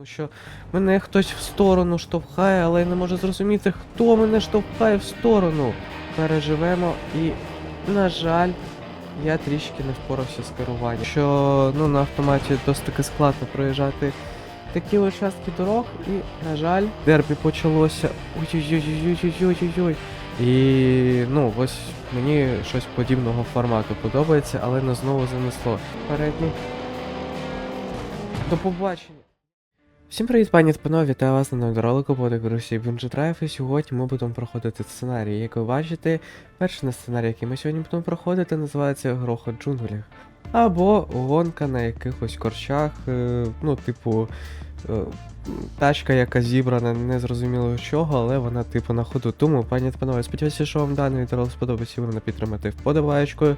Тому що мене хтось в сторону штовхає, але я не можу зрозуміти, хто мене штовхає в сторону. Переживемо і, на жаль, я трішки не впорався з керуванням. Що ну, на автоматі досить таки складно проїжджати такі участки дорог, і, на жаль, дербі почалося. Ой-ой-ой-ой-ой-ой-ой-ой. І ну, ось мені щось подібного формату подобається, але нас знову занесло. Передній. До побачення. Всім привіт, пані та панове, вітаю вас на новому ролику по Bungie Drive, і сьогодні ми будемо проходити сценарій. Як ви бачите, перший на сценарій, який ми сьогодні будемо проходити, називається Грохот джунглях. Або гонка на якихось корчах, е, ну, типу, тачка, яка зібрана незрозуміло чого, але вона типу на ходу. Тому, пані та панове, сподіваюся, що вам даний відеоролик сподобається, ви мене підтримати вподобаєчкою.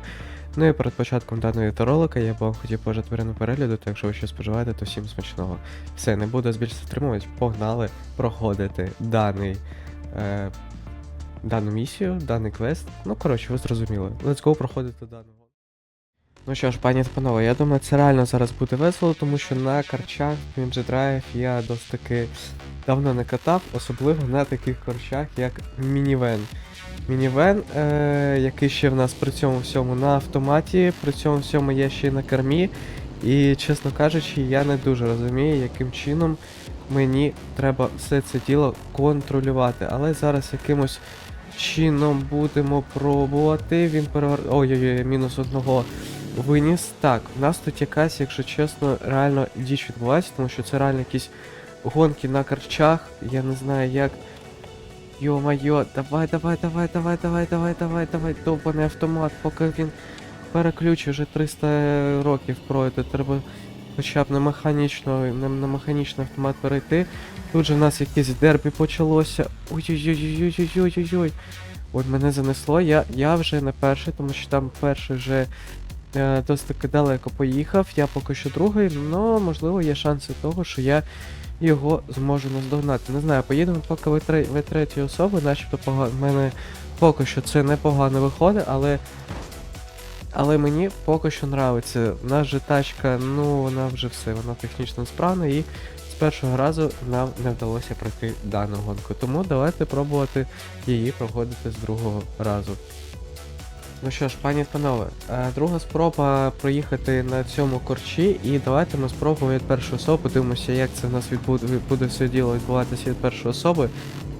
Ну і перед початком даного відеоролика я б вам хотів пожати перегляду, так якщо ви щось споживаєте, то всім смачного. Все, не буду більше затримувати, погнали проходити даний, е, дану місію, даний квест. Ну, коротше, ви зрозуміли. Let's go проходити даного. Ну що ж, пані та панове, я думаю, це реально зараз буде весело, тому що на карчах Ninja Drive я досить таки давно не катав, особливо на таких корчах, як мінівен. Мінівен, е, який ще в нас при цьому всьому на автоматі, при цьому всьому є ще й на кермі. І, чесно кажучи, я не дуже розумію, яким чином мені треба все це діло контролювати. Але зараз якимось чином будемо пробувати. Він перевер... Ой-ой-ой, мінус одного виніс. Так, в нас тут якась, якщо чесно, реально діч відбувається, тому що це реально якісь гонки на карчах. Я не знаю як. Йо-майо, давай, давай, давай, давай, давай, давай, давай, давай, довбаний автомат, поки він переключить вже 300 років пройде, треба хоча б на механічно, на, на механічний автомат перейти. Тут же в нас якесь дербі почалося. Ой-ой-ой-ой-ой-ой-ой-ой. От мене занесло, я, я вже не перший, тому що там перший вже досить таки далеко поїхав, я поки що другий, але можливо є шанси того, що я його зможу наздогнати. Не знаю, поїдемо поки ви, тре, ви третій особи, начебто пога... в мене поки що це непогано виходить, але. Але мені поки що нравиться. У нас же тачка, ну вона вже все, вона технічно справна і з першого разу нам не вдалося пройти дану гонку. Тому давайте пробувати її проходити з другого разу. Ну що ж, пані та панове, е, друга спроба проїхати на цьому корчі, і давайте ми спробуємо від першої особи, подивимося, як це в нас буде все діло відбуватися від першої особи.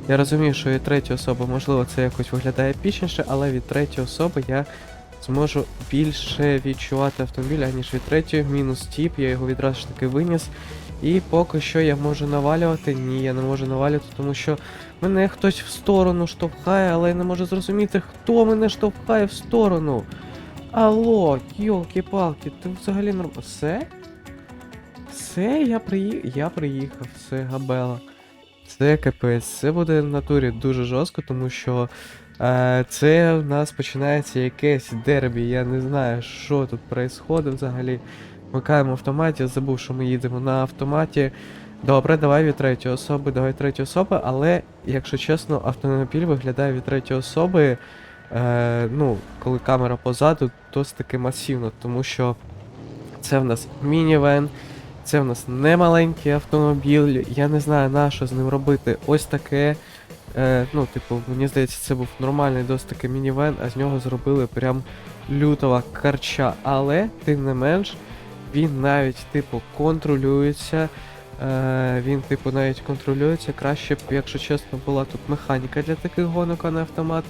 Я розумію, що від третьої особи, можливо, це якось виглядає епічніше, але від третьої особи я зможу більше відчувати автомобіль, аніж від третьої. Мінус тіп, я його відразу ж таки виніс. І поки що я можу навалювати. Ні, я не можу навалювати, тому що мене хтось в сторону штовхає, але я не можу зрозуміти, хто мене штовхає в сторону. Алло, йолки-палки, ти взагалі норм... Все? Все, я приїхав. Я приїхав, все, габела. Це капець, це буде в натурі дуже жорстко, тому що е, це в нас починається якесь дербі. Я не знаю, що тут відбувається взагалі. Вмикаємо автомат, я забув, що ми їдемо на автоматі. Добре, давай від третьої особи, давай третьої особи, але, якщо чесно, автомобіль виглядає від третьої особи. Е, ну, коли камера позаду, досить таки масивно, тому що це в нас мінівен, це в нас не маленький автомобіль. Я не знаю, на що з ним робити ось таке. Е, ну, типу, мені здається, це був нормальний досить таки мінівен, а з нього зробили прям лютого карча. Але, тим не менш, він навіть, типу, контролюється. Е, він, типу, навіть контролюється. Краще б, якщо чесно, була тут механіка для таких гонок, а не автомат.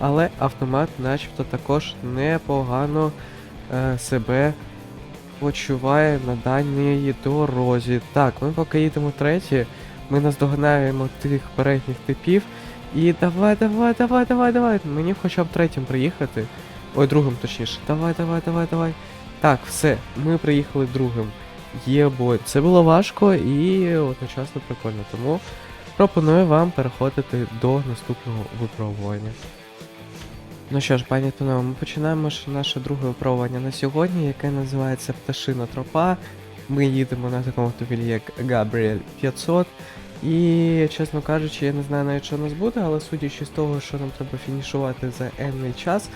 Але автомат начебто також непогано е, себе почуває на даній дорозі. Так, ми поки їдемо третє, ми наздоганяємо тих передніх типів. І давай, давай, давай, давай, давай. Мені хоча б третім приїхати. Ой, другим точніше. Давай, давай, давай, давай. Так, все, ми приїхали другим. Є бой. Це було важко і одночасно прикольно. Тому пропоную вам переходити до наступного випробування. Ну що ж, пані Тоно, ми починаємо наше друге випробування на сьогодні, яке називається Пташина тропа. Ми їдемо на такому автомобілі, як Gabriel 500. І, чесно кажучи, я не знаю навіть, що у нас буде, але судячи з того, що нам треба фінішувати за енний час,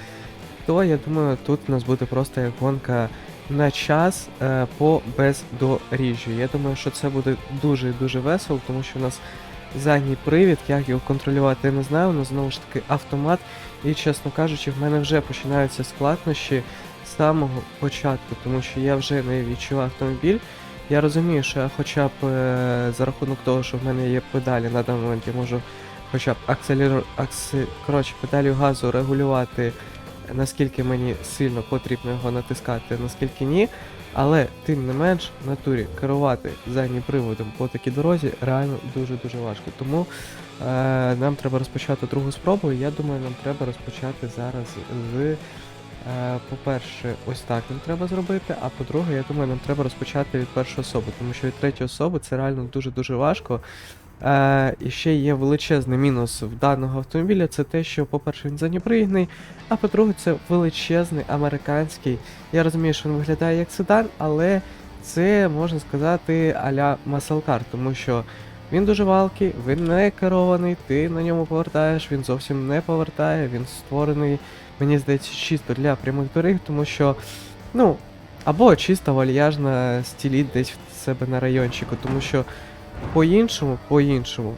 то я думаю, тут у нас буде просто як гонка на час е, по бездоріжжю. Я думаю, що це буде дуже і дуже весело, тому що у нас задній привід, як його контролювати, я не знаю, але знову ж таки автомат. І, чесно кажучи, в мене вже починаються складнощі з самого початку, тому що я вже не відчував автомобіль. Я розумію, що я хоча б е, за рахунок того, що в мене є педалі на даний момент, я можу хоча б акселер... акси... коротше, педалю газу регулювати, наскільки мені сильно потрібно його натискати, наскільки ні. Але тим не менш, в натурі керувати заднім приводом по такій дорозі реально дуже-дуже важко. Тому е, нам треба розпочати другу спробу. і Я думаю, нам треба розпочати зараз з. е, По-перше, ось так нам треба зробити, а по-друге, я думаю, нам треба розпочати від першої особи, тому що від третьої особи це реально дуже-дуже важко. Е, і ще є величезний мінус в даного автомобіля, це те, що, по-перше, він задньопривідний, а по-друге, це величезний американський. Я розумію, що він виглядає як седан, але це можна сказати а-ля маселкар, тому що він дуже валкий, він не керований, ти на ньому повертаєш, він зовсім не повертає, він створений, мені здається, чисто для прямих доріг, тому що, ну, або чисто вальяжно стіліть десь в себе на райончику, тому що по-іншому, по-іншому,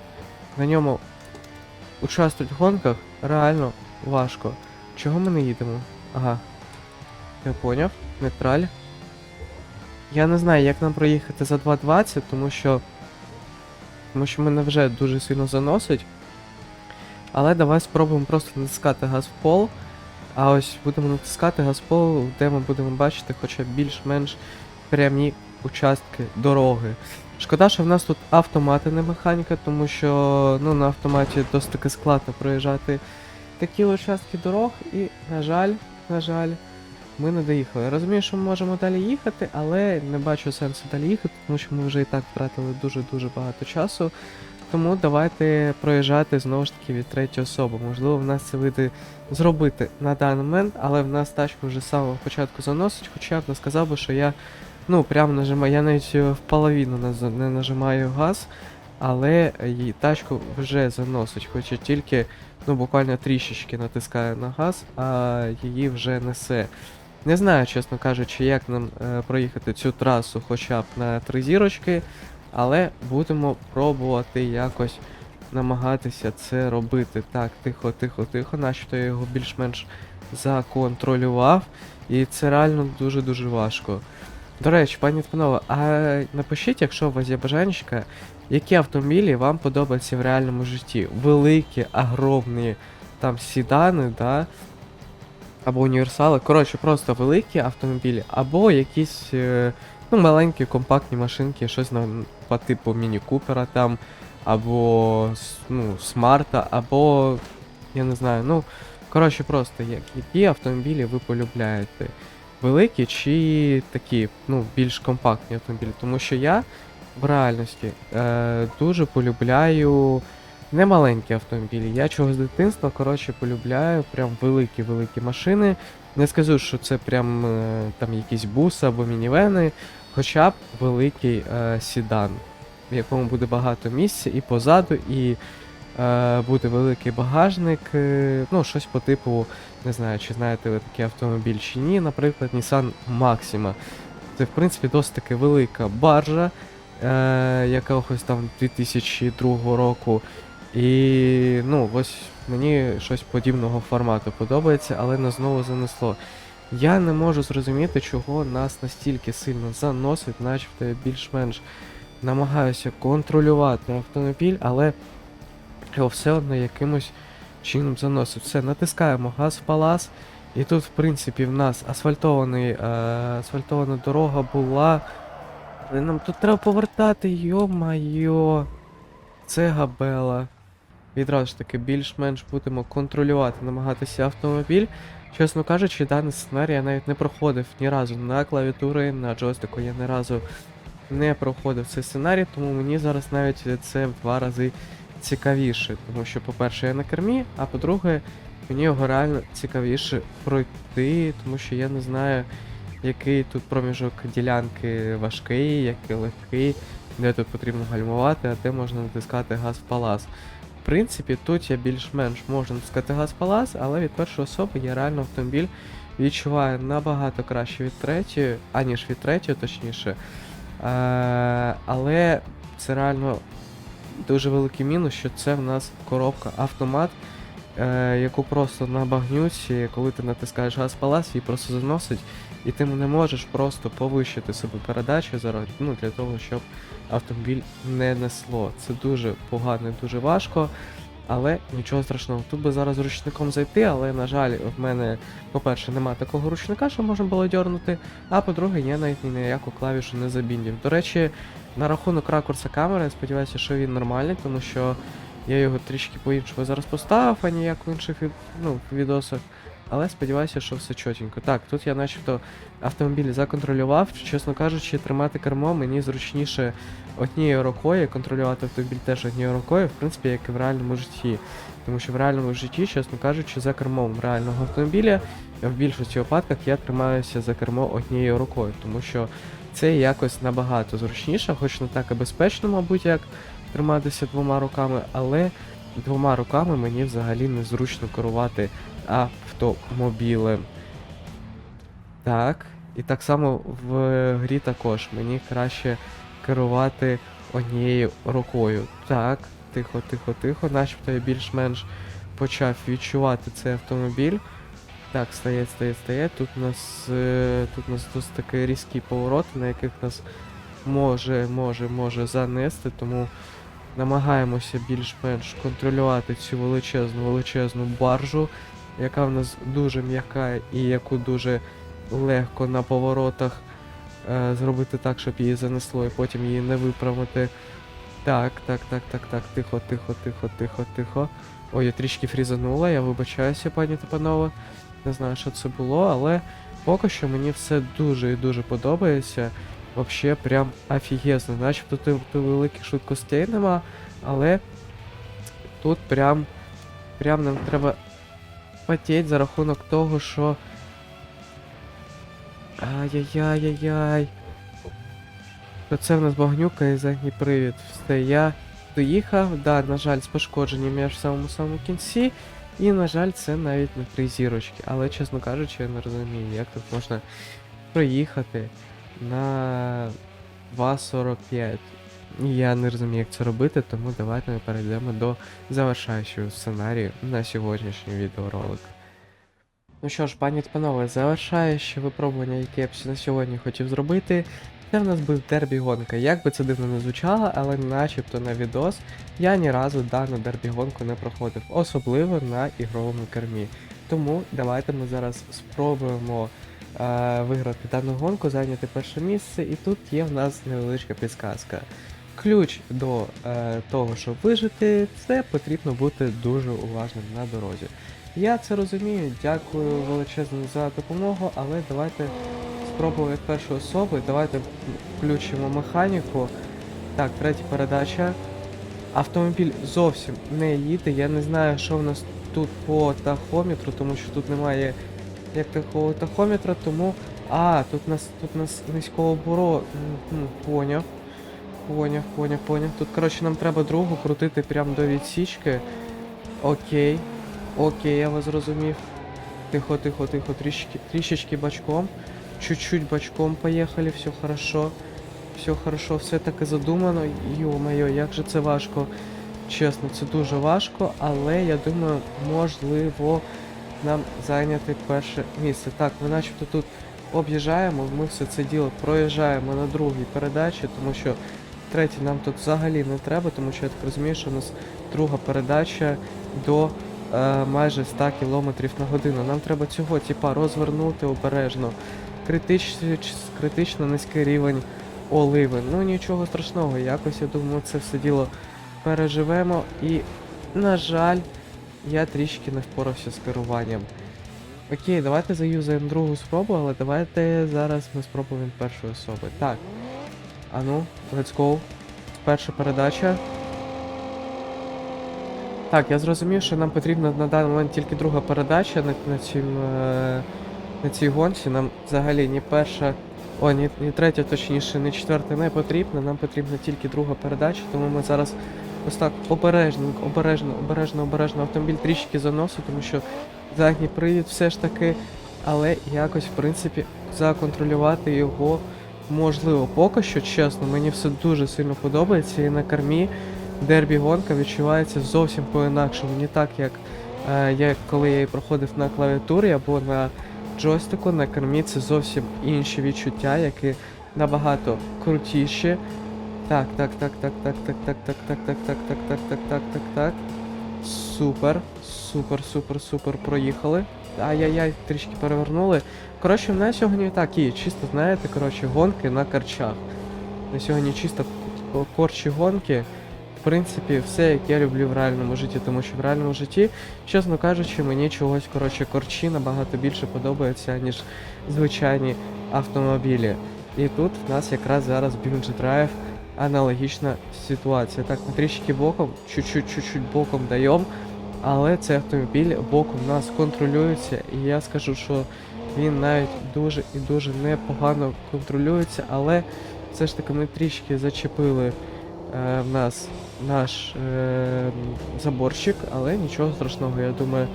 на ньому участвувати в гонках реально важко. Чого ми не їдемо? Ага. Я поняв. Нейтраль. Я не знаю, як нам проїхати за 2.20, тому що. Тому що мене вже дуже сильно заносить. Але давай спробуємо просто натискати газ в пол. А ось будемо натискати газ в пол, де ми будемо бачити хоча більш-менш прямі участки дороги. Шкода, що в нас тут автомати, не механіка, тому що ну, на автоматі досить таки складно проїжджати такі участки дорог, і, на жаль, на жаль, ми не доїхали. Я розумію, що ми можемо далі їхати, але не бачу сенсу далі їхати, тому що ми вже і так втратили дуже-дуже багато часу. Тому давайте проїжджати знову ж таки від третьої особи. Можливо, в нас це вийде зробити на даний момент, але в нас тачку вже з самого початку заносить, хоча я б не сказав би, що я ну прямо нажимаю, я навіть е, в половину не нажимаю газ, але її тачку вже заносить, хоча тільки ну буквально трішечки натискає на газ, а її вже несе. Не знаю, чесно кажучи, як нам е, проїхати цю трасу хоча б на три зірочки, але будемо пробувати якось намагатися це робити. Так, тихо, тихо, тихо, начебто я його більш-менш законтролював, і це реально дуже-дуже важко. До речі, пані панове, а напишіть, якщо у вас є бажанечка, які автомобілі вам подобаються в реальному житті? Великі, огромні там сідани, да? Або універсали. Коротше, просто великі автомобілі, або якісь е, ну, маленькі компактні машинки, щось на, по типу міні-купера там, або ну, смарта, або. Я не знаю, ну. Коротше, просто як, які автомобілі ви полюбляєте? Великі чи такі, ну, більш компактні автомобілі? Тому що я в реальності е, дуже полюбляю не маленькі автомобілі. Я чого з дитинства, коротше, полюбляю прям великі-великі машини. Не скажу, що це прям е, там якісь буси або мінівени, хоча б великий е, сідан, в якому буде багато місця і позаду, і е, буде великий багажник. Е, ну, щось по типу, не знаю, чи знаєте ви такий автомобіль чи ні, наприклад, Nissan Maxima. Це, в принципі, досить таки велика баржа, е, якогось там 2002 року. І ну, ось мені щось подібного формату подобається, але нас знову занесло. Я не можу зрозуміти, чого нас настільки сильно заносить, начебто я більш-менш намагаюся контролювати автомобіль, але його все одно якимось чином заносить. Все, натискаємо газ в палас. І тут, в принципі, в нас асфальтований, е, асфальтована дорога була. Але нам тут треба повертати, йо-майо. Це габела. Відразу ж таки, більш-менш будемо контролювати, намагатися автомобіль. Чесно кажучи, даний сценарій я навіть не проходив ні разу на клавіатури, на джойстику я ні разу не проходив цей сценарій, тому мені зараз навіть це в два рази цікавіше. Тому що, по-перше, я на кермі, а по-друге, мені його реально цікавіше пройти, тому що я не знаю, який тут проміжок ділянки важкий, який легкий, де тут потрібно гальмувати, а де можна натискати газ в палас. В принципі, тут я більш-менш можу натискати газ в палас, але від першої особи я реально автомобіль відчуває набагато краще від третьої, аніж від третьої, точніше. Е, але це реально дуже великий мінус, що це в нас коробка автомат, е, яку просто на багнюці, коли ти натискаєш газ палас, її просто заносить, і ти не можеш просто повищити собі передачу зараз, ну, для того, щоб автомобіль не несло. Це дуже погано дуже важко. Але нічого страшного. Тут би зараз ручником зайти, але, на жаль, в мене, по-перше, нема такого ручника, що можна було дьорнути. А по-друге, я навіть ні на клавішу не забіндів. До речі, на рахунок ракурса камери, я сподіваюся, що він нормальний, тому що я його трішки по-іншому зараз поставив, а ніяк в інших ну, відосах. Але сподіваюся, що все чотенько. Так, тут я начебто автомобіль законтролював. Чесно кажучи, тримати кермо мені зручніше однією рукою, контролювати автомобіль теж однією рукою, в принципі, як і в реальному житті. Тому що в реальному житті, чесно кажучи, за кермом реального автомобіля в більшості випадках я тримаюся за кермо однією рукою, тому що це якось набагато зручніше, хоч не так і безпечно, мабуть, як триматися двома руками, але двома руками мені взагалі незручно керувати автомобілем. Так, і так само в грі також мені краще керувати однією рукою. Так, тихо, тихо, тихо, начебто я більш-менш почав відчувати цей автомобіль. Так, стає, стає, стає. Тут у нас е, тут у нас досить такі різкі повороти, на яких нас може, може, може занести, тому намагаємося більш-менш контролювати цю величезну, величезну баржу, яка в нас дуже м'яка і яку дуже легко на поворотах е, зробити так, щоб її занесло і потім її не виправити. Так, так, так, так, так, тихо, тихо, тихо, тихо, тихо. Ой, я трішки фрізанула, я вибачаюся, пані та панове. Не знаю, що це було, але поки що мені все дуже і дуже подобається. Вообще прям офігезно. Начебто тут великих швидкостей нема, але тут прям, прям нам треба потеть за рахунок того, що. Ай-яй-яй-яй-яй. То це в нас багнюка і задній привід. Все, я доїхав, да, на жаль, з пошкодженням я в самому самому кінці. І, на жаль, це навіть не три зірочки. Але, чесно кажучи, я не розумію, як тут можна проїхати на 2.45. Я не розумію, як це робити, тому давайте ми перейдемо до завершаючого сценарію на сьогоднішній відеоролик. Ну що ж, пані та панове, завершаюче випробування, яке я б на сьогодні хотів зробити, це в нас був дербі гонка. Як би це дивно не звучало, але начебто на відос я ні разу дану дербі гонку не проходив, особливо на ігровому кермі. Тому давайте ми зараз спробуємо е, виграти дану гонку, зайняти перше місце, і тут є в нас невеличка підсказка. Ключ до е, того, щоб вижити, це потрібно бути дуже уважним на дорозі. Я це розумію, дякую величезно за допомогу, але давайте спробуємо від першої особи. Давайте включимо механіку. Так, третя передача. Автомобіль зовсім не їде. Я не знаю, що в нас тут по тахометру, тому що тут немає як такого тахометра, тому. А, тут нас тут нас низького буро. Поняв. Поняв, поняв, поняв. Тут, коротше, нам треба другу крутити прямо до відсічки. Окей. Окей, я вас зрозумів. Тихо, тихо, тихо, трішки, трішечки бачком. Чуть-чуть бачком поїхали, все хорошо. Все хорошо, все таки задумано. Йо-моє, як же це важко. Чесно, це дуже важко, але я думаю, можливо нам зайняти перше місце. Так, ми начебто тут об'їжджаємо, ми все це діло проїжджаємо на другій передачі, тому що третій нам тут взагалі не треба, тому що я так розумію, що у нас друга передача до е, майже 100 км на годину. Нам треба цього типа розвернути обережно. Критич, критично низький рівень оливи. Ну нічого страшного, якось я думаю, це все діло переживемо. І, на жаль, я трішки не впорався з керуванням. Окей, давайте заюзаємо другу спробу, але давайте зараз ми спробуємо першої особи. Так. Ану, let's go. Перша передача. Так, я зрозумів, що нам потрібна на даний момент тільки друга передача на, на, цім, е, на цій гонці. Нам взагалі ні перша, о, ні, ні третя, точніше, ні четверта не потрібна. Нам потрібна тільки друга передача, тому ми зараз ось так обережно, обережно, обережно, обережно автомобіль трішки заносить, тому що задній привід все ж таки але якось, в принципі, законтролювати його можливо. Поки що, чесно, мені все дуже сильно подобається, і на кермі дербі гонка відчувається зовсім по-інакшому. Не так, як е, я, коли я її проходив на клавіатурі або на джойстику, на кермі це зовсім інші відчуття, які набагато крутіші. Так, так, так, так, так, так, так, так, так, так, так, так, так, так, так, так, так. Супер, супер, супер, супер, проїхали. Ай-яй-яй, трішки перевернули. Коротше, в нас сьогодні так і чисто, знаєте, коротше, гонки на карчах. На сьогодні чисто корчі гонки. В принципі, все, як я люблю в реальному житті, тому що в реальному житті, чесно кажучи, мені чогось, коротше, корчі набагато більше подобаються, ніж звичайні автомобілі. І тут в нас якраз зараз Drive аналогічна ситуація. Так, трішки боком, чуть-чуть боком даємо, але цей автомобіль боком нас контролюється, і я скажу, що він навіть дуже і дуже непогано контролюється, але все ж таки ми трішки зачепили е, в нас наш е, заборчик, але нічого страшного, я думаю,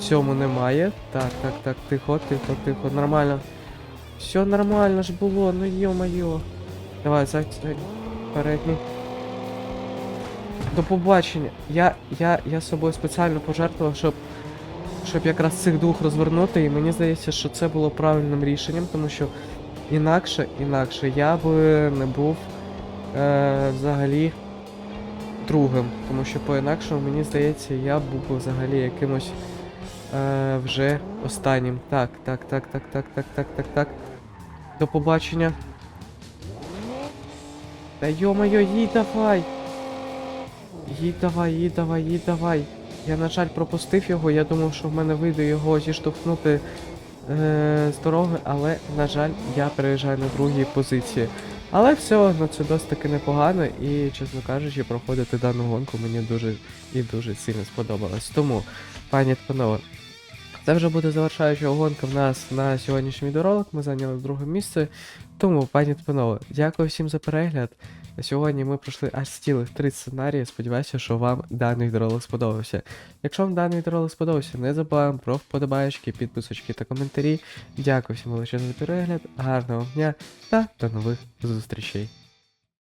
цьому немає. Так, так, так, тихо, тихо, тихо, нормально. Все нормально ж було, ну йо-моє. Давай, за- передній. До побачення. Я, я, я собою спеціально пожертвував, щоб, щоб якраз цих двох розвернути, і мені здається, що це було правильним рішенням, тому що інакше, інакше я би не був е, взагалі другим. Тому що по-інакшому, мені здається, я був би взагалі якимось е, вже останнім. Так, так, так, так, так, так, так, так, так. До побачення. Та йо-моє, їдь давай! Їдь давай, їдь давай, їдь давай. Я, на жаль, пропустив його, я думав, що в мене вийде його зіштовхнути е, з дороги, але, на жаль, я переїжджаю на другій позиції. Але все одно це досить таки непогано і, чесно кажучи, проходити дану гонку мені дуже і дуже сильно сподобалось. Тому, пані та панове, це вже буде завершаюча гонка в нас на сьогоднішній відеоролик. Ми зайняли друге місце. Тому, пані та панове, дякую всім за перегляд. Сьогодні ми пройшли аж цілих три сценарії. Сподіваюся, що вам даний відеоролик сподобався. Якщо вам даний відеоролик сподобався, не забуваємо про вподобайки, підписочки та коментарі. Дякую всім величезно за перегляд, гарного дня та до нових зустрічей.